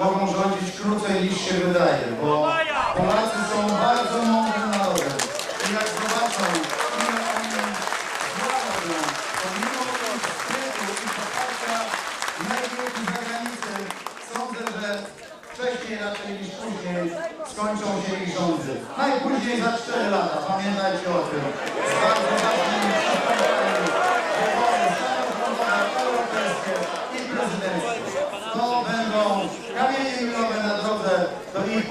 mogą rządzić krócej niż się wydaje, bo Polacy są bardzo mądrym narodem. I jak zobaczą, ile oni złagodzą, to mimo wstydu i poparcia mediów i zagranicy, sądzę, że wcześniej raczej niż później skończą się ich rządy. Najpóźniej za 4 lata, pamiętajcie o tym. Z bardzo ważnymi przystępami wybory samorządowe, europejskie i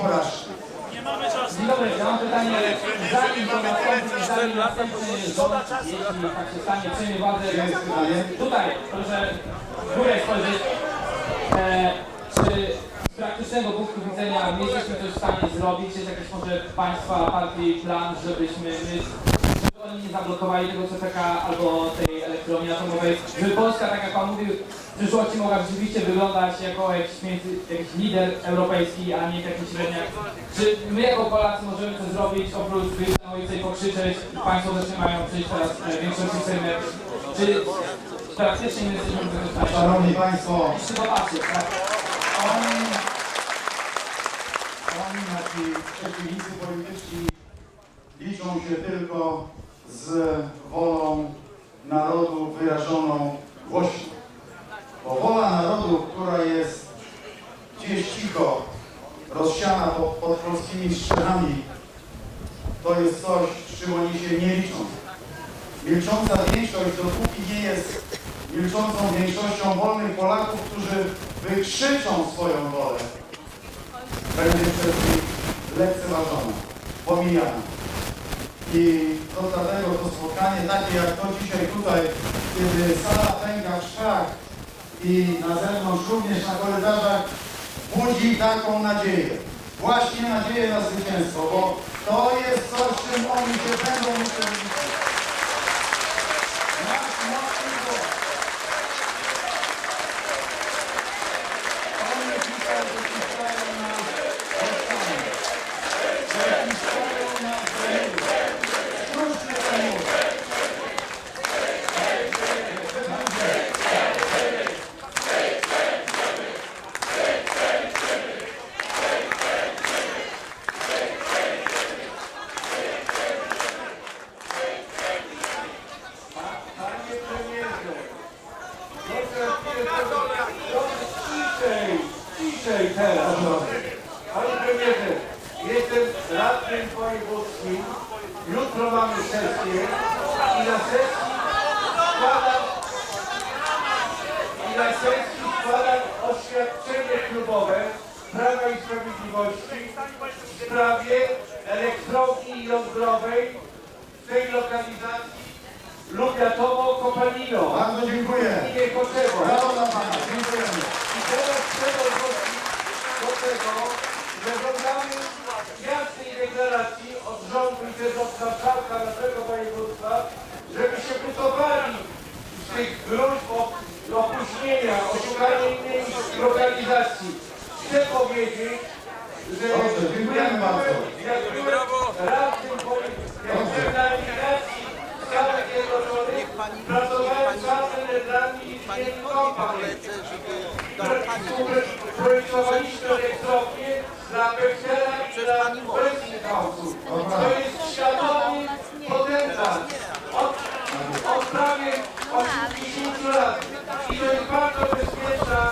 porażki. Dobry, ja mam pytanie, zanim to nastąpi, zanim następny rząd, jeśli tak się stanie, przejmie władzę, tutaj, proszę w górę spojrzeć, e, czy z praktycznego punktu widzenia mieliśmy coś w stanie zrobić, jest jakiś może państwa, partii plan, żebyśmy my, oni nie zablokowali tego CPK albo tej elektrowni atomowej, żeby Polska, tak jak Pan mówił, w przyszłości mogła rzeczywiście wyglądać jako jakiś, między, jakiś lider europejski, a nie taki średniak. Czy my jako Polacy możemy coś zrobić, oprócz wyjść na ulicę i pokrzyczeć, Państwo też nie mają przyjść teraz e, większości Sejmy, czy praktycznie my jesteśmy wykorzystani? Szanowni Państwo, popatrzcie, tak? Oni, oni nasi przeciwnicy polityczni liczą się tylko z wolą narodu wyrażoną głośno. Bo wola narodu, która jest gdzieś cicho, rozsiana pod, pod polskimi strzelami, to jest coś, czym oni się nie liczą. Milcząca większość, dopóki nie jest milczącą większością wolnych Polaków, którzy wykrzyczą I to dlatego to spotkanie takie jak to dzisiaj tutaj, kiedy sala pęka w szach i na zewnątrz również na korytarzach budzi taką nadzieję. Właśnie nadzieję na zwycięstwo, bo to jest coś, czym oni się będą musieli liczyć. Nasz mocny głos. Oni dzisiaj wyciskają nas rozstanie. Wyciskają nas do nieba. Sztuczny ten mur. Panie premierze, proszę chwilę, ciszej, ciszej teraz. Panie premierze, jestem radnym wojewódzkim, jutro mamy sesję i na sesji składam i na sesji składam oświadczenie klubowe Prawa i Sprawiedliwości w sprawie elektrowni jądrowej w tej lokalizacji Lubiatowo-Kopalino. Bardzo dziękuję. Nie Koczewo. Brawo dla Pana. Dziękujemy. I teraz trzeba wrócić do tego, że żądamy jasnej deklaracji od rządu i też od marszałka naszego województwa, żeby się wycofali z tych gruźb o opóźnienia, o szukanie innej lokalizacji. Chcę powiedzieć, że Dobrze, dziękujemy jak bardzo. byłem- jak byłem radnym województwa, jak byłem na eliminacji Stanów Zjednoczonych, pracowałem z czasem letrami i z kompanii. Projektowaliśmy elektrownię dla Bechera i dla Westinghouse. To jest światowy potentat. Od, prawie 80 lat. I to jest bardzo bezpieczna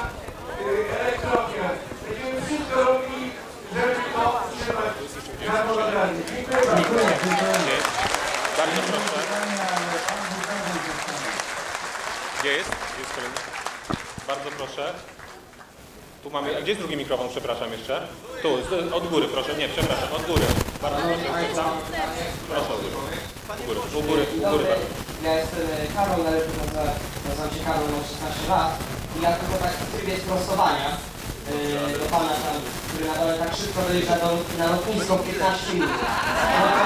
y, elektrownia. Będziemy wszystko robili, żeby to utrzymać na poleganie. Dziękuję bardzo. Dziękuję, dziękujemy. Bardzo proszę. Pytanie, ale Pan Bukowski zostanie. Gdzie jest? Jest kolejny. Bardzo proszę. Tu mamy. A gdzie jest drugi mikrofon? Przepraszam jeszcze. Tu, z- od góry proszę. Nie, przepraszam, od góry. Bardzo proszę. Tam. Proszę od góry. U góry, u góry, u góry. dobry, ja jestem e, Karol, należy nazywam, nazywam się Karol, mam 16 lat i ja tylko tak w trybie sprostowania e, do Pana tam, który na dole tak szybko dojeżdża do, na lotnisko w 15 minut. No to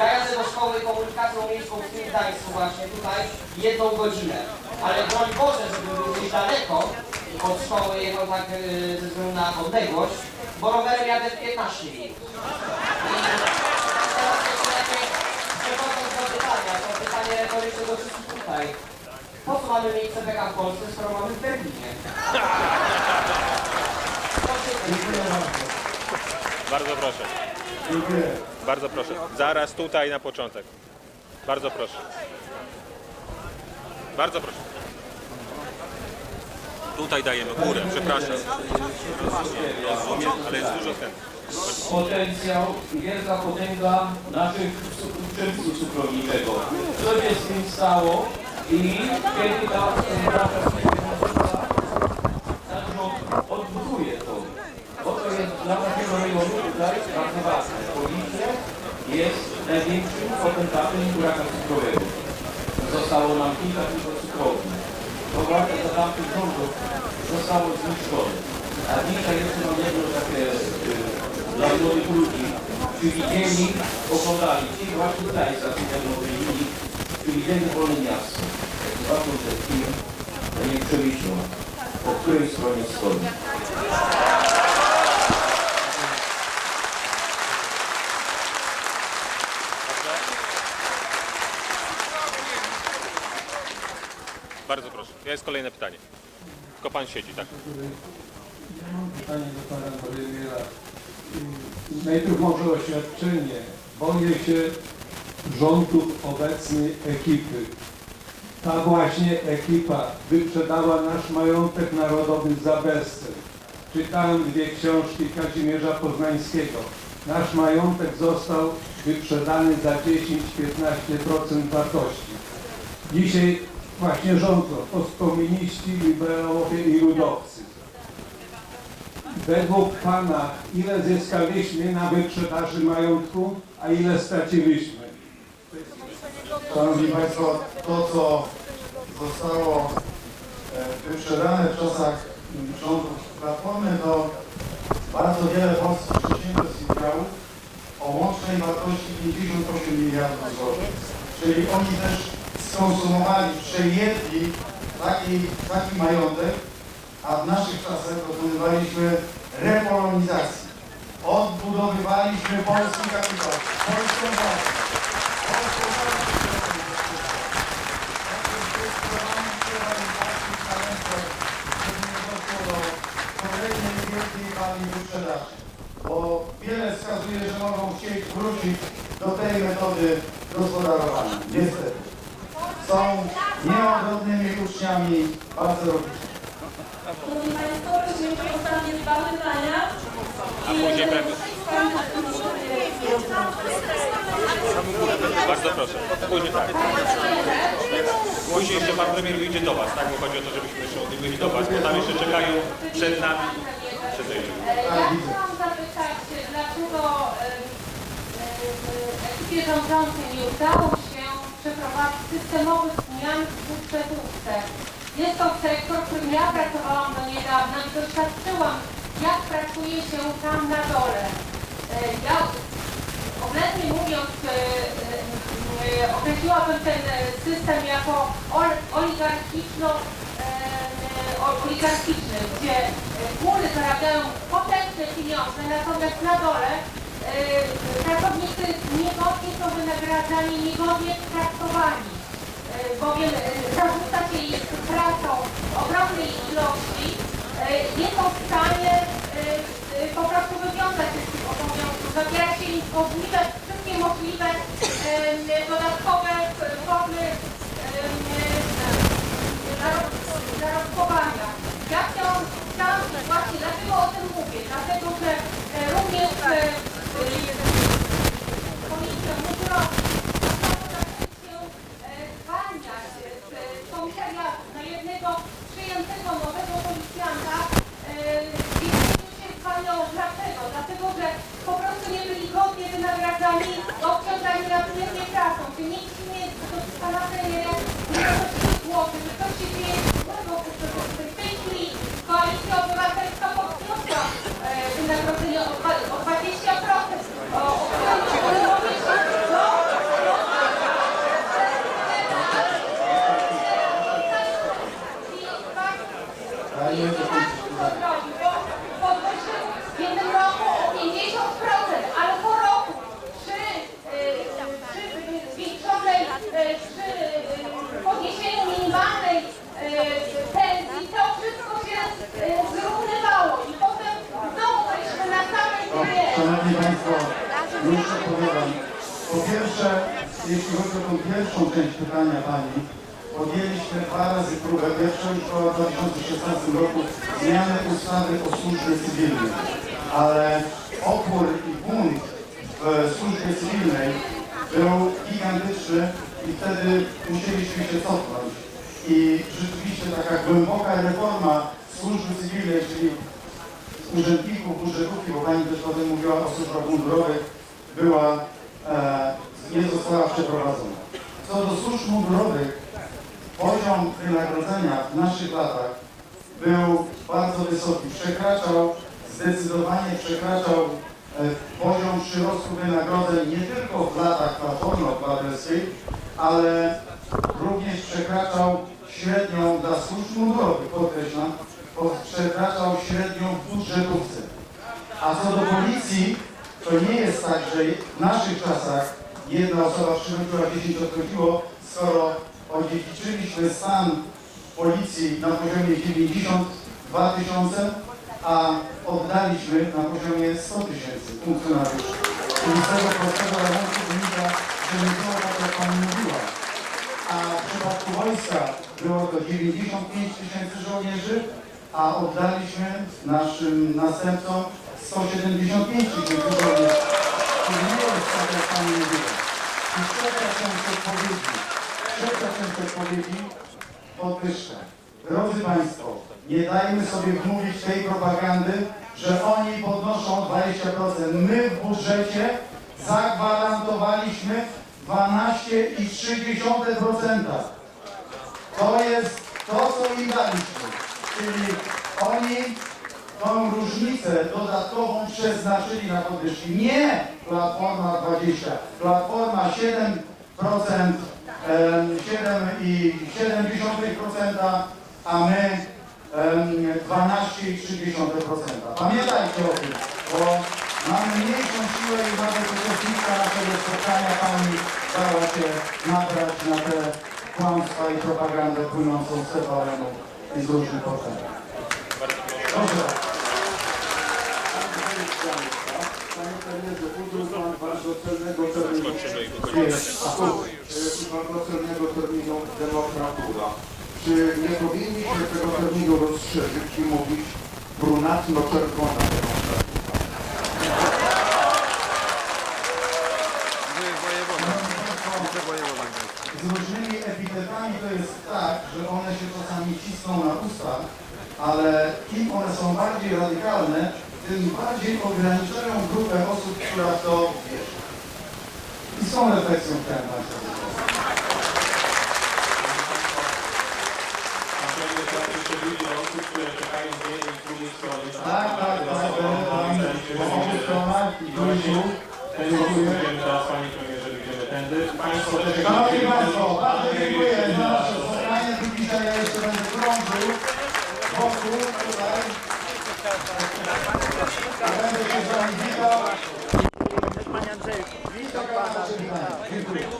ja jadę do szkoły komunikacją miejską w tym Gdańsku właśnie tutaj jedną godzinę, ale broń Boże, żeby był gdzieś daleko od szkoły jechał tak e, ze względu na odległość, bo rowerem jadę w 15 minut. Teraz jeszcze takie Przechodząc do pytania, to pytanie retoryczne do wszystkich tutaj. Po co mamy mieć CPK w Polsce, skoro mamy w Berlinie? Dziękuję bardzo. Bardzo proszę. Dziękuję. Bardzo proszę. Zaraz tutaj na początek. Bardzo proszę. Bardzo proszę. Tutaj dajemy górę, przepraszam. Rozumiem, ale jest dużo chętnych. potencjał wielka potęga naszych przemysłu cukrowniczego. Co się z tym stało i kiedy ta współpraca z rząd odbuduje to. Bo to jest dla naszego rejonu tutaj bardzo ważne. Policja jest największym potentatem buraka cukrowego. Zostało nam kilka tylko cukrowni. To właśnie za tamtych rządów zostało zniszczone. A dzisiaj jeszcze mam jedno takie y, dla młodych ludzi, czy widzieli, oglądali, ci właśnie tutaj za tym mówili, czy widzieli wolne miasto. Zobaczą ten film, nie przemyślą, po której stronie stoi. Bardzo proszę. Jest kolejne pytanie. Tylko pan siedzi, tak? Ja mam pytanie do pana Władimira. Najpierw może oświadczenie. Boję się rządów obecnej ekipy. Ta właśnie ekipa wyprzedała nasz majątek narodowy za bezcen. Czytałem dwie książki Kazimierza Poznańskiego. Nasz majątek został wyprzedany za 10-15% wartości. Dzisiaj właśnie rządzą postkomuniści, liberałowie i ludowcy. Według Pana, ile zyskaliśmy na wyprzedaży majątku, a ile straciliśmy? Szanowni Państwo, to co zostało e, wyprzedane w czasach rządów Platformy to bardzo wiele polskich przedsiębiorstw i działów o łącznej wartości 58 miliardów złotych. Czyli oni też skonsumowali, przejedli taki, taki majątek, a w naszych czasach dokonywaliśmy repolonizacji. Odbudowywaliśmy polski kapitał, polską wyprzedaży. Bo wiele wskazuje, że mogą chcieć wrócić do tej metody gospodarowania. Niestety. Są niełagodnymi uczniami bardzo robiczy. Szanowni Państwo, prosimy o ostatnie dwa pytania. A później premier. Bardzo proszę. Później tak. Później jeszcze pan premier wyjdzie do was, tak? Bo chodzi o to, żebyśmy jeszcze mogli wyjść do was, bo tam jeszcze czekają przed nami. Przed. Ja chciałam zapytać, dlaczego ekipie rządzącej nie udało się przeprowadzić systemowych zmian w budżetówce. Jest to sektor, w którym ja pracowałam do niedawna i doświadczyłam, jak pracuje się tam na dole. E, Ja Obecnie mówiąc, e, określiłabym ten e, system jako ol- oligarchiczno, e, e, oligarchiczny, gdzie góry zarabiają potężne pieniądze, natomiast na dole pracownicy niegodnie są wynagradzani, niegodnie traktowani, bowiem zarzuca się ich pracą ogromnej ilości, nie są w stanie po prostu wywiązać się z tych obowiązków, zabiera się im możliwe, I Ale nie będzie Podwyższył w jednym roku o 50%, ale po roku przy, przy zwiększonej, przy podniesieniu minimalnej pensji to wszystko się zrównywało i potem znowu byliśmy na samej gry. Szanowni Państwo, już odpowiadam. Po pierwsze, jeśli chodzi o tą pierwszą część pytania Pani, podjęliśmy dwa razy próbę. Pierwszą już była w 2016 roku zmiany ustawy o służbie cywilnej. Ale opór i bunt w służbie cywilnej był gigantyczny i wtedy musieliśmy się cofnąć. I rzeczywiście taka głęboka reforma służby cywilnej, czyli urzędników, urzędówki, bo Pani też potem mówiła o służbach mundurowych, była, e, nie została przeprowadzona. Co do służb mundurowych, poziom wynagrodzenia w naszych latach był bardzo wysoki. Przekraczał, zdecydowanie przekraczał e, poziom przyrostu wynagrodzeń nie tylko w latach Platformy Obywatelskiej, ale również przekraczał średnią dla służb mundurowych, podkreślam, po- przekraczał średnią w budżetówce. A co do policji, to nie jest tak, że w naszych czasach jedna osoba przynosiła 10 odchodziło, skoro odziedziczyliśmy stan policji na poziomie 92 tysiące, a oddaliśmy na poziomie 100 tysięcy funkcjonariuszy. Czyli z tego prostego rachunku wynika, że nie było tak, jak Pani mówiła. A w przypadku wojska było to 95 tysięcy żołnierzy, a oddaliśmy naszym następcom 175 tysięcy żołnierzy. Czyli nie jest tak, jak Pani mówiła. I trzecia część odpowiedzi, trzecia część odpowiedzi, podwyżka. Drodzy Państwo, nie dajmy sobie wmówić tej propagandy, że oni podnoszą 20%. My w budżecie zagwarantowaliśmy 12,3%. To jest to, co im daliśmy. Czyli oni tą różnicę dodatkową przeznaczyli na podwyżki. Nie Platforma 20, Platforma 7%, em, 7,7%, a my em, 12,3%. Pamiętajcie o tym, bo mamy mniejszą siłę i nawet uczestniczka naszego spotkania pani dała się nabrać na te kłamstwa i propagandę płynącą z TVN-u i z różnych portali. Proszę. Panie premierze, użył Pan bardzo celnego terminu, Celnego terminu demokratura. Czy nie powinniśmy tego terminu rozszerzyć i mówić brunatno-czerwona demokratura? Z różnymi epitetami to jest tak, że one się czasami cisną na usta, ale im one są bardziej radykalne, tym bardziej ograniczają grupę osób, która w to wierzy. I tą refleksją chciałem Państwa ludzi osób, które czekają z jednej i z drugiej strony. Tak, tak, tak, będę tam po obu stronach i Gruziu. Dziękuję. Idziemy teraz, Panie Premierze, idziemy tędy. Państwo też... Szanowni Państwo, bardzo dziękuję za nasze spotkanie. Dzisiaj ja jeszcze będę krążył wokół tutaj. Będę się z Wami witał. Panie Andrzeju, witam Pana. Dziękuję.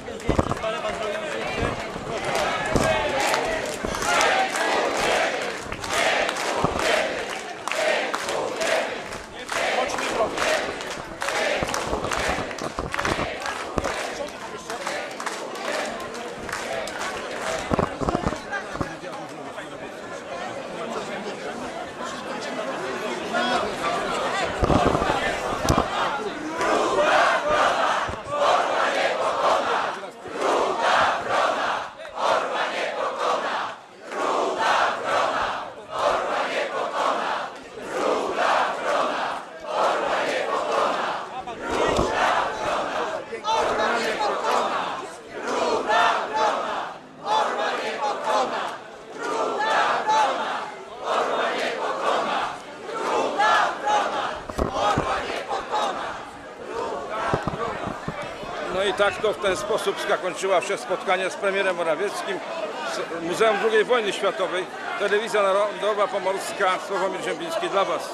Tak to w ten sposób zakończyła się spotkanie z premierem Morawieckim z Muzeum II Wojny Światowej. Telewizja Narodowa Pomorska, Sławomir Ziembiński dla Was.